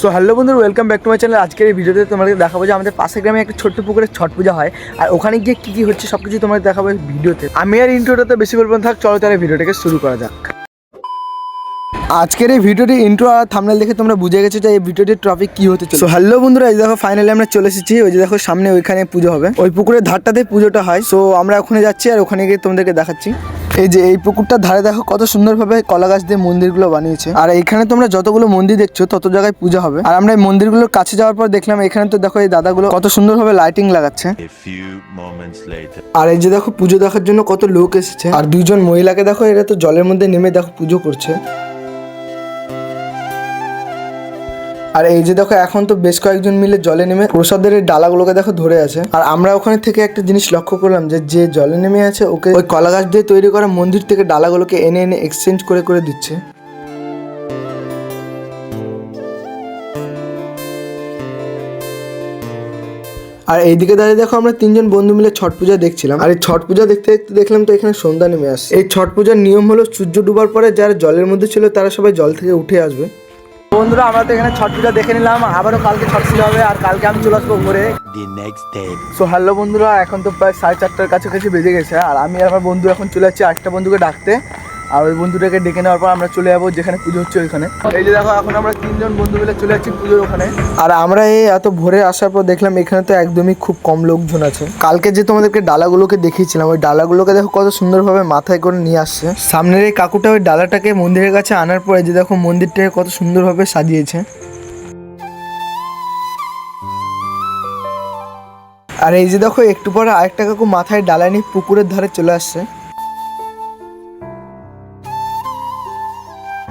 So hello বন্ধুরা welcome back to my channel আজকের এই ভিডিওতে তোমাদের দেখাবো যে আমাদের পাশের গ্রামে একটা ছোট্ট পুকুরে ছট পূজা হয়। আর ওখানে গিয়ে কী কী হচ্ছে সব কিছু তোমাদের দেখাবো ভিডিওতে। আমি আর ইন্ট্রোটাতে বেশি বলব থাক, চলো তাহলে ভিডিওটাকে শুরু করা যাক। আজকের এই ভিডিওটি ইন্ট্রো আর থামনেল দেখে তোমরা বুঝে গেছো যে এই ভিডিওটির টপিক কি হতে চলে হ্যালো বন্ধুরা, এই দেখো ফাইনালি আমরা চলে এসেছি। ওই যে দেখো, সামনে ওইখানে পুজো হবে। ওই পুকুরের ধারটাতে পুজোটা হয়। সো আমরা ওখানে যাচ্ছি আর ওখানে গিয়ে তোমাদেরকে দেখাচ্ছি। এই যে এই পুকুরটার ধারে দেখো কত সুন্দরভাবে কলা গাছ দিয়ে মন্দিরগুলো বানিয়েছে। আর এখানে তোমরা যতগুলো মন্দির দেখছ তত জায়গায় পূজা হবে। আর আমরা এই মন্দিরগুলোর কাছে যাওয়ার পর দেখলাম এখানে তো দেখো এই দাদাগুলো কত সুন্দরভাবে লাইটিং লাগাচ্ছে. আর এই যে দেখো পুজো দেখার জন্য কত লোক এসেছে। আর দুইজন মহিলাকে দেখো এরা তো জলের মধ্যে নেমে দেখো পুজো করছে। আর এই যে দেখো, এখন তো বেশ কয়েকজন মিলে জলে নেমে প্রসাদের এই ডালাগুলোকে দেখো ধরে আছে। আর আমরা ওখানে থেকে একটা জিনিস লক্ষ্য করলাম যে যে জলে নেমে আছে, ওকে ওই কলা গাছ দিয়ে তৈরি করা মন্দির থেকে ডালাগুলোকে এনে এনে এক্সচেঞ্জ করে করে দিচ্ছে। আর এইদিকে দাঁড়িয়ে দেখো, আমরা তিনজন বন্ধু মিলে ছট পূজা দেখছিলাম। আর এই ছট পূজা দেখতে দেখতে দেখলাম তো এখানে সন্ধ্যা নেমে আসছে। এই ছট পূজার নিয়ম হলো, সূর্য ডুবার পরে যারা জলের মধ্যে ছিল, তারা সবাই জল থেকে উঠে আসবে। বন্ধুরা আমরা তো এখানে ছট পূজা দেখে নিলাম। আবারও কালকে ছট পূজা হবে আর কালকে আমি চলে আসব ঘুরে. সো হ্যালো বন্ধুরা এখন তো প্রায় সাড়ে চারটার কাছাকাছি বেজে গেছে। আর আমি আর আমার বন্ধু এখন চলে যাচ্ছি আরেকটা বন্ধুকে ডাকতে। আর ওই বন্ধুটাকে ডেকে নেওয়ার পর আমরা চলে যাব যেখানে পুজো হচ্ছে ওইখানে। এই যে দেখো, এখন আমরা তিনজন বন্ধু মিলে চলে যাচ্ছি পুজোর ওখানে। আর আমরা এই এত ভোরে আসার পর দেখলাম এখানে তো একদমই খুব কম লোকজন আছে। কালকে যে তোমাদেরকে ডালাগুলোকে দেখিয়েছিলাম, ওই ডালাগুলোকে দেখো কত সুন্দরভাবে মাথায় করে নিয়ে আসছে। সামনের এই কাকুটা ওই ডালাটাকে মন্দিরের কাছে আনার পরে যে দেখো মন্দিরটাকে কত সুন্দরভাবে সাজিয়েছে। আর এই যে দেখো, একটু পরে আরেকটা কাকু মাথায় ডালা নিয়ে পুকুরের ধারে চলে আসছে।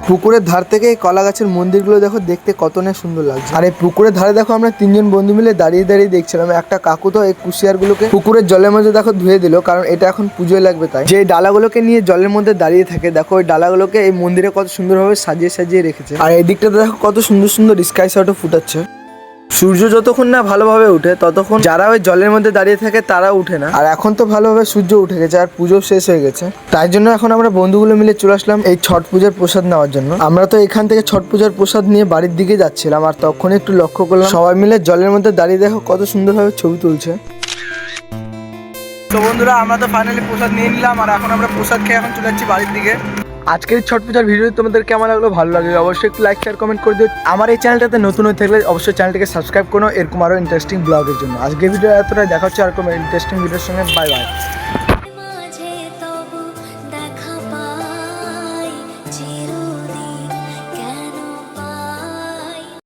পুকুরের ধার থেকে এই কলা গাছের মন্দিরগুলো দেখো দেখতে কত না সুন্দর লাগছে। আর এই পুকুরের ধারে দেখো আমরা তিনজন বন্ধু মিলে দাঁড়িয়ে দাঁড়িয়ে দেখছিলাম। একটা কাকু তো এই কুশিয়ারগুলোকে পুকুরের জলের মধ্যে দেখো ধুয়ে দিল, কারণ এটা এখন পুজোয় লাগবে তাই। যে ডালাগুলোকে নিয়ে জলের মধ্যে দাঁড়িয়ে থাকে, দেখো ওই ডালাগুলোকে এই মন্দিরে কত সুন্দরভাবে সাজিয়ে সাজিয়ে রেখেছে। আর এই দিকটাতে দেখো কত সুন্দর সুন্দর স্কাই শটও ফুটাচ্ছে। সূর্য যতক্ষণ না ভালোভাবে উঠে, ততক্ষণ যারা ওই জলের মধ্যে দাঁড়িয়ে থাকে তারা উঠে না। আর এখন তো ভালোভাবে সূর্য উঠে গেছে আর পুজো শেষ হয়ে গেছে। তাই জন্য এখন আমরা বন্ধুগুলো মিলে চলে আসলাম এই ছট পূজার প্রসাদ নেওয়ার জন্য। আমরা তো এখান থেকে ছট পূজার প্রসাদ নিয়ে বাড়ির দিকে যাচ্ছিলাম আর তখন একটু লক্ষ্য করলাম, সবাই মিলে জলের মধ্যে দাঁড়িয়ে দেখো কত সুন্দরভাবে ছবি তুলছে। তো বন্ধুরা, আমরা তো ফাইনালি প্রসাদ নিয়ে নিলাম আর এখন আমরা প্রসাদ খেয়ে এখন চলে যাচ্ছি বাড়ির দিকে। আজকের ছট পূজার ভিডিও তোমাদের কেমন লাগল, ভালো লাগে অবশ্যই একটু লাইক শেয়ার কমেন্ট করে দিও। আমার এই চ্যানেলটাতে নতুন হয়ে থাকলে অবশ্যই চ্যানেলটিকে সাবস্ক্রাইব করো। এরকম আরও ইন্টারেস্টিং ব্লগের জন্য। আজকের ভিডিও এতটাই। দেখা হচ্ছে আর কোনো ইন্টারেস্টিং ভিডিওর সঙ্গে। Bye bye